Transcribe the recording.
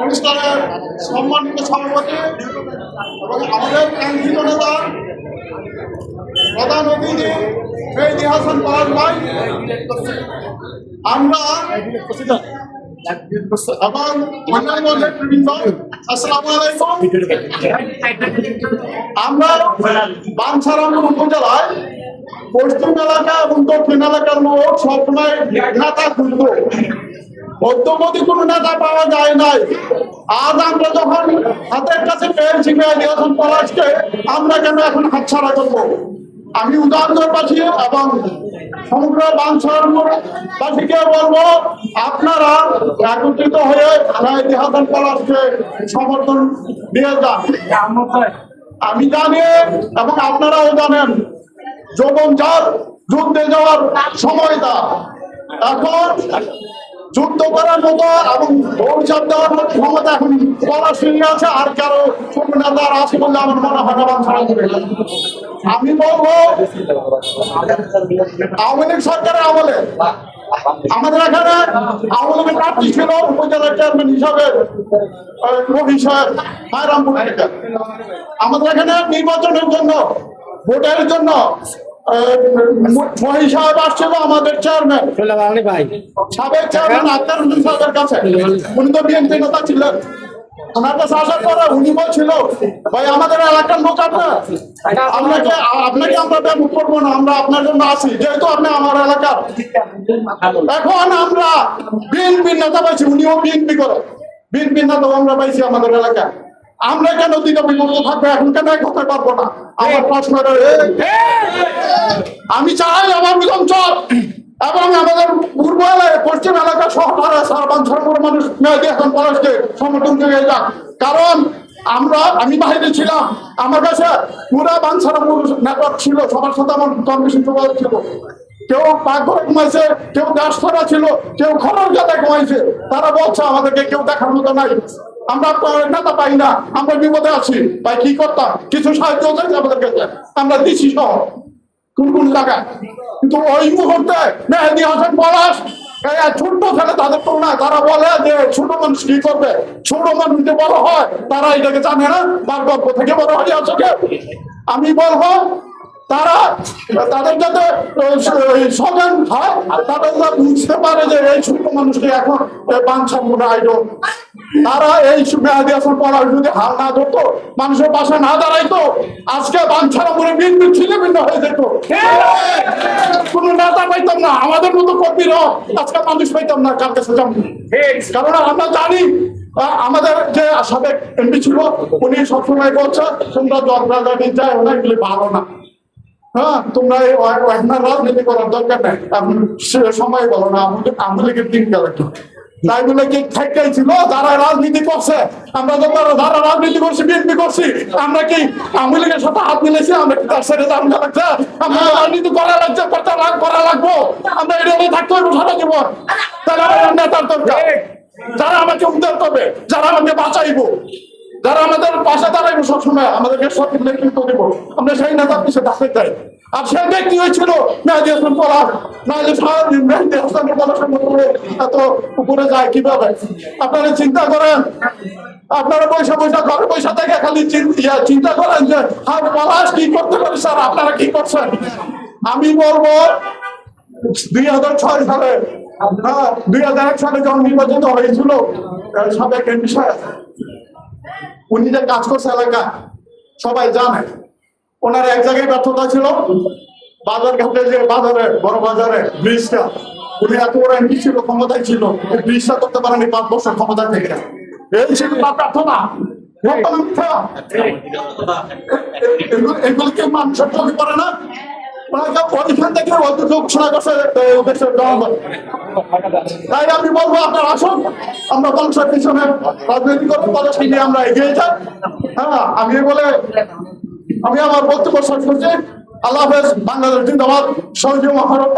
অনুষ্ঠানের সম্মানিত সভাপতি এবং আমাদের নেতা প্রধান অতিথি হাসান ভাই আমরা বাঞ্ছারামপুর উপজেলায় পশ্চিম এলাকা এবং দক্ষিণ এলাকার লোক সবসময় নেতা খুঁজত অদ্যবধি কোনো নেতা পাওয়া যায় নাই। আজ আমরা যখন হাতের কাছে পেয়েছি মেয়াদি পলাশকে, আমরা কেন এখন হাতছাড়া করব? আমি উদাহরণবাসী এবং সমগ্র বাঞ্ছারবাসীকে বলব, আপনারা একত্রিত হয়ে মেয়াদি হাসান পলাশকে সমর্থন দিয়ে যান। আমি জানি এবং আপনারাও জানেন যৌবন যার যুদ্ধে যাওয়ার সময়টা। এখন যুদ্ধ করার মতো এবং ভবিষ্যৎ দেওয়ার মতো ক্ষমতা এখন পলাশ সিংহে আছে, আর কারও ছোট নেতার আছে বলে আমার মনে হয় না আমি বলব, আওয়ামী লীগ সরকারের আমলে আমাদের এখানে আওয়ামী লীগের প্রার্থী ছিল উপজেলা চেয়ারম্যান হিসাবে আমাদের এখানে নির্বাচনের জন্য, ভোটের জন্য মহি সাহেব আসছিল আমাদের চেয়ারম্যান ভাই। সাবেক চেয়ারম্যান আক্তার হুসেন সাহেবের কাছে। উনি তো বিএনপি নেতা ছিলেন। ওনার কাছে আসার পরে উনি বলছিল ভাই আমাদের এলাকার লোক আপনার আপনাকে আপনাকে আমরা করব না? আমরা আপনার জন্য আছি যেহেতু আপনি আমার এলাকার। এখন আমরা নেতা পাইছি উনিও বিএনপি করে। বিএনপি নেতা আমরা পাইছি আমাদের এলাকায়। আমরা কেন দিন বিভক্ত থাকব? এখন কেন এক হতে পারব না? আমার প্রশ্ন আমি চাই আমার অঞ্চল এবং আমাদের পূর্ব এলাকায় পশ্চিম এলাকা শহরে সারাবাঞ্চল মানুষ মেয়েদি এখন পলাশকে সমর্থন করে যাক। কারণ আমরা, আমি বাইরে ছিলাম, আমার কাছে পুরা বাঞ্ছারামপুর নেটওয়ার্ক ছিল, সবার সাথে আমার কমিশন যোগাযোগ ছিল। কেউ পাকঘরে ঘুমাইছে, কেউ গাছ ছিল, কেউ খরচ জায়গায় ঘুমাইছে। তারা বলছে, আমাদেরকে কেউ দেখার মতো নাই। আমরা নেতা পাই না, আমরা বিপদে আছি। তাই কি করতাম? কিছু সাহায্য চাইছে আমাদের কাছে। আমরা দিচ্ছি সহ কোন কোন জায়গায়? কিন্তু ওই মুহূর্তে মেহেদি হাসান পলাশ ছোট্ট ছেলে তাদের তো না তারা বলে যে ছোট মানুষ কি করবে? ছোট মানুষ যে বড় হয়, তারা এটাকে জানে না। তার গল্প থেকে বড় হয়ে কে? আমি বলব, তারা, তাদের যাতে সজান হয়, আর তাদের বুঝতে পারে যে এই ছোট মানুষকে এখন বাঞ্ছার মনে আইডল তারা এই মেয়াদি আসন পড়ার যদি হাল না ধরতো, মানুষের পাশে না দাঁড়াইতো, আজকে বাঞ্ছারা মনে বিন্দু ছিন্ন ভিন্ন হয়ে যেত। কোন নেতা পাইতাম না, আমাদের মতো কর্মীরা আজকে মানুষ পাইতাম না কাছে যাব কারণ আমরা জানি আমাদের যে সাবেক এমপি ছিল, উনি সবসময় বলছে, তোমরা জল রাজনীতি যায়, ওরা এগুলি ভালো না। হ্যাঁ তোমরা এই রাজনীতি করার দরকার নেই। এখন সময় বলো না আমাদের আওয়ামী লীগের দিন গেল তাই বলে কি ছিল? যারা রাজনীতি করছে আমরা যারা রাজনীতি করছি বিএনপি করছি আমরা কি আওয়ামী লীগের সাথে হাত মিলেছি আমরা কি তার সাথে দাম লাগছে? আমরা রাজনীতি করা লাগছে করতে করা লাগবো। আমরা এটা নিয়ে থাকতে হইব সারা জীবন। তাহলে আমাদের নেতার দরকার। যারা আমাকে উদ্ধার করবে যারা আমাকে বাঁচাইবো। যারা আমাদের পাশে দাঁড়াইবো সবসময় আমাদেরকে সঠিক নেতৃত্ব দেবো। আমরা সেই নেতার পিছিয়ে ডাকতে চাই। আর সেই ব্যক্তি হয়েছিল মেহেদি হাসান পলাশ নাহলে মেহেদি হাসানের পলাশের এত উপরে যায় কীভাবে? আপনারা চিন্তা করেন। আপনারা পয়সা পয়সা ঘরে পয়সা থেকে খালি চিন্তা করেন যে, আর পলাশ কি করতে পারি স্যার? আপনারা কি করছেন? আমি বলব, দুই হাজার ছয় সালে হ্যাঁ দুই হাজার এক সালে যখন নির্বাচিত হয়েছিল সাবেক এমপি সাহেব উনি যে কাজ করছে এলাকা সবাই জানে। ওনার এক জায়গায় ব্যর্থতা ছিল, বাজার ঘাটে যে বাজারে বড় বাজারে ব্রিজটা, উনি এত বড় এমপি ছিল, ক্ষমতায় ছিল ব্রিজটা করতে পারেনি পাঁচ বছর ক্ষমতা থেকে। এই ছিল তার প্রার্থনা। এগুলো- এগুলোকে মানুষের চোখে পড়ে না। তাই আমি বলব, আপনার আসুন, আমরা মানুষের পিছনে রাজনৈতিক পদক্ষেপ নিয়ে আমরা এগিয়ে যাই। হ্যাঁ আমি বলে, আমি আমার বক্তব্য শেষ করছি। আল্লাহ হাফেজ, বাংলাদেশ জিন্দাবাদ। মহারত